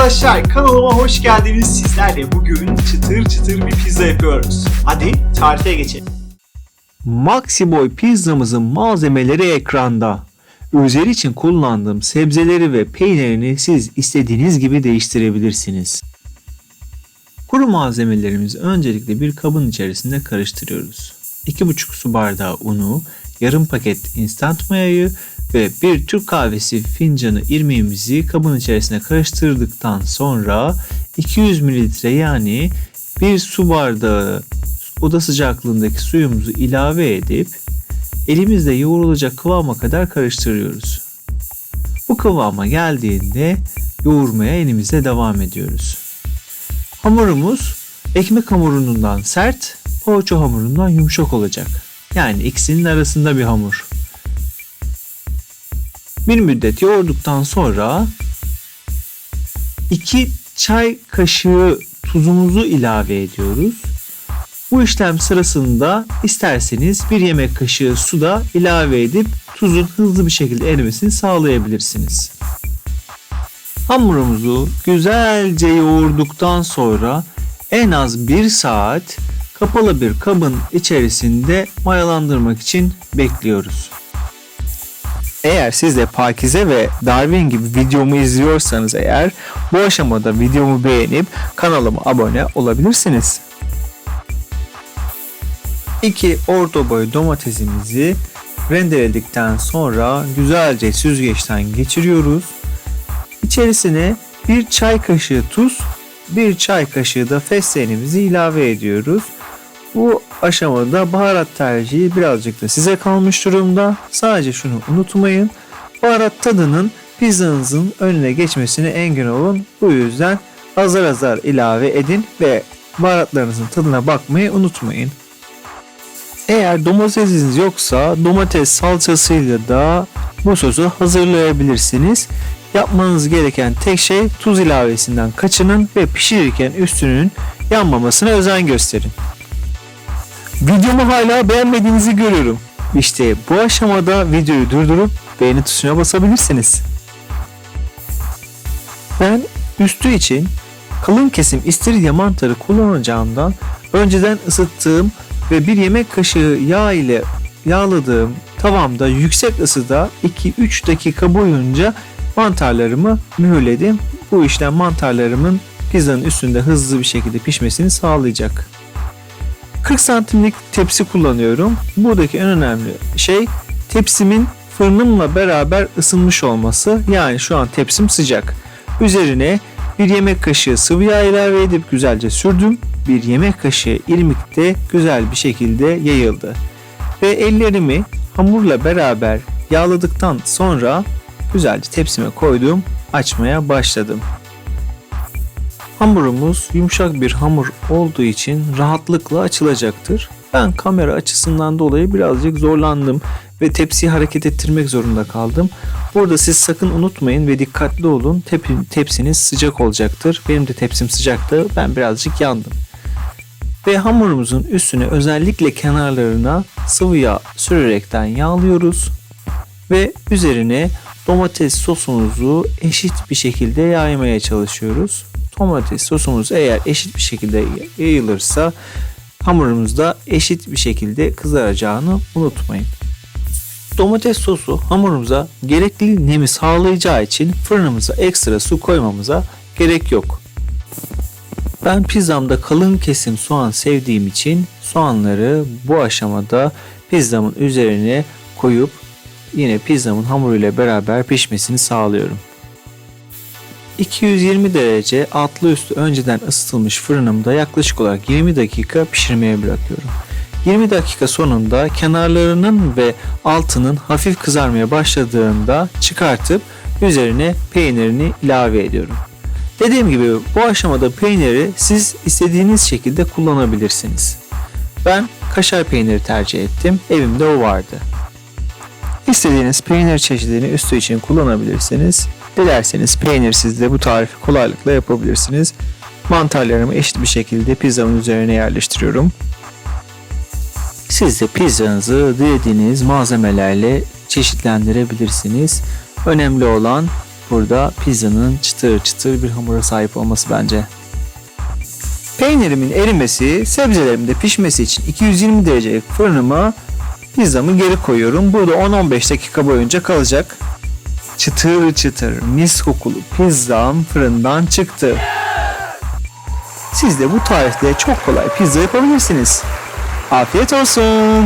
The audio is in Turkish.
arkadaşlar kanalıma hoş geldiniz. Sizlerle bugün çıtır çıtır bir pizza yapıyoruz. Hadi tarife geçelim. Maxi Boy pizzamızın malzemeleri ekranda. Üzeri için kullandığım sebzeleri ve peynirini siz istediğiniz gibi değiştirebilirsiniz. Kuru malzemelerimizi öncelikle bir kabın içerisinde karıştırıyoruz. 2,5 su bardağı unu, yarım paket instant mayayı ve bir Türk kahvesi fincanı irmiğimizi kabın içerisine karıştırdıktan sonra 200 mililitre yani bir su bardağı oda sıcaklığındaki suyumuzu ilave edip elimizle yoğrulacak kıvama kadar karıştırıyoruz. Bu kıvama geldiğinde yoğurmaya elimizle devam ediyoruz. Hamurumuz ekmek hamurundan sert, poğaça hamurundan yumuşak olacak. Yani ikisinin arasında bir hamur. Bir müddet yoğurduktan sonra 2 çay kaşığı tuzumuzu ilave ediyoruz. Bu işlem sırasında isterseniz bir yemek kaşığı suda ilave edip tuzun hızlı bir şekilde erimesini sağlayabilirsiniz. Hamurumuzu güzelce yoğurduktan sonra en az 1 saat kapalı bir kabın içerisinde mayalandırmak için bekliyoruz. Eğer siz de Pakize ve Darwin gibi videomu izliyorsanız eğer bu aşamada videomu beğenip kanalıma abone olabilirsiniz. 2 orta boy domatesimizi rendeledikten sonra güzelce süzgeçten geçiriyoruz. İçerisine bir çay kaşığı tuz, bir çay kaşığı da fesleğenimizi ilave ediyoruz. Bu aşamada baharat tercihi birazcık da size kalmış durumda. Sadece şunu unutmayın. Baharat tadının pizzanızın önüne geçmesine engel olun. Bu yüzden azar azar ilave edin ve baharatlarınızın tadına bakmayı unutmayın. Eğer domatesiniz yoksa domates salçasıyla da bu sosu hazırlayabilirsiniz. Yapmanız gereken tek şey tuz ilavesinden kaçının ve pişirirken üstünün yanmamasına özen gösterin. Videomu hala beğenmediğinizi görüyorum. İşte bu aşamada videoyu durdurup beğeni tuşuna basabilirsiniz. Ben üstü için kalın kesim istiridye mantarı kullanacağımdan önceden ısıttığım ve bir yemek kaşığı yağ ile yağladığım tavamda yüksek ısıda 2-3 dakika boyunca mantarlarımı mühürledim. Bu işlem mantarlarımın pizzanın üstünde hızlı bir şekilde pişmesini sağlayacak. 40 santimlik tepsi kullanıyorum. Buradaki en önemli şey tepsimin fırınımla beraber ısınmış olması. Yani şu an tepsim sıcak. Üzerine bir yemek kaşığı sıvı yağ ilave edip güzelce sürdüm. Bir yemek kaşığı irmik de güzel bir şekilde yayıldı. Ve ellerimi hamurla beraber yağladıktan sonra güzelce tepsime koydum. Açmaya başladım. Hamurumuz yumuşak bir hamur olduğu için rahatlıkla açılacaktır. Ben kamera açısından dolayı birazcık zorlandım ve tepsiyi hareket ettirmek zorunda kaldım. Burada siz sakın unutmayın ve dikkatli olun. Tep- tepsiniz sıcak olacaktır. Benim de tepsim sıcaktı. Ben birazcık yandım. Ve hamurumuzun üstüne özellikle kenarlarına sıvı yağ sürerekten yağlıyoruz. Ve üzerine domates sosumuzu eşit bir şekilde yaymaya çalışıyoruz. Domates sosumuz eğer eşit bir şekilde yayılırsa hamurumuzda eşit bir şekilde kızaracağını unutmayın. Domates sosu hamurumuza gerekli nemi sağlayacağı için fırınımıza ekstra su koymamıza gerek yok. Ben pizzamda kalın kesim soğan sevdiğim için soğanları bu aşamada pizzamın üzerine koyup yine pizzamın hamuruyla beraber pişmesini sağlıyorum. 220 derece altlı üstü önceden ısıtılmış fırınımda yaklaşık olarak 20 dakika pişirmeye bırakıyorum. 20 dakika sonunda kenarlarının ve altının hafif kızarmaya başladığında çıkartıp üzerine peynirini ilave ediyorum. Dediğim gibi bu aşamada peyniri siz istediğiniz şekilde kullanabilirsiniz. Ben kaşar peyniri tercih ettim. Evimde o vardı. İstediğiniz peynir çeşidini üstü için kullanabilirsiniz. Dilerseniz peynirsiz de bu tarifi kolaylıkla yapabilirsiniz. Mantarlarımı eşit bir şekilde pizzamın üzerine yerleştiriyorum. Siz de pizzanızı dilediğiniz malzemelerle çeşitlendirebilirsiniz. Önemli olan burada pizzanın çıtır çıtır bir hamura sahip olması bence. Peynirimin erimesi, sebzelerimin de pişmesi için 220 derecelik fırınıma pizzamı geri koyuyorum. Burada 10-15 dakika boyunca kalacak. Çıtır çıtır mis kokulu pizzam fırından çıktı. Siz de bu tarifte çok kolay pizza yapabilirsiniz. Afiyet olsun.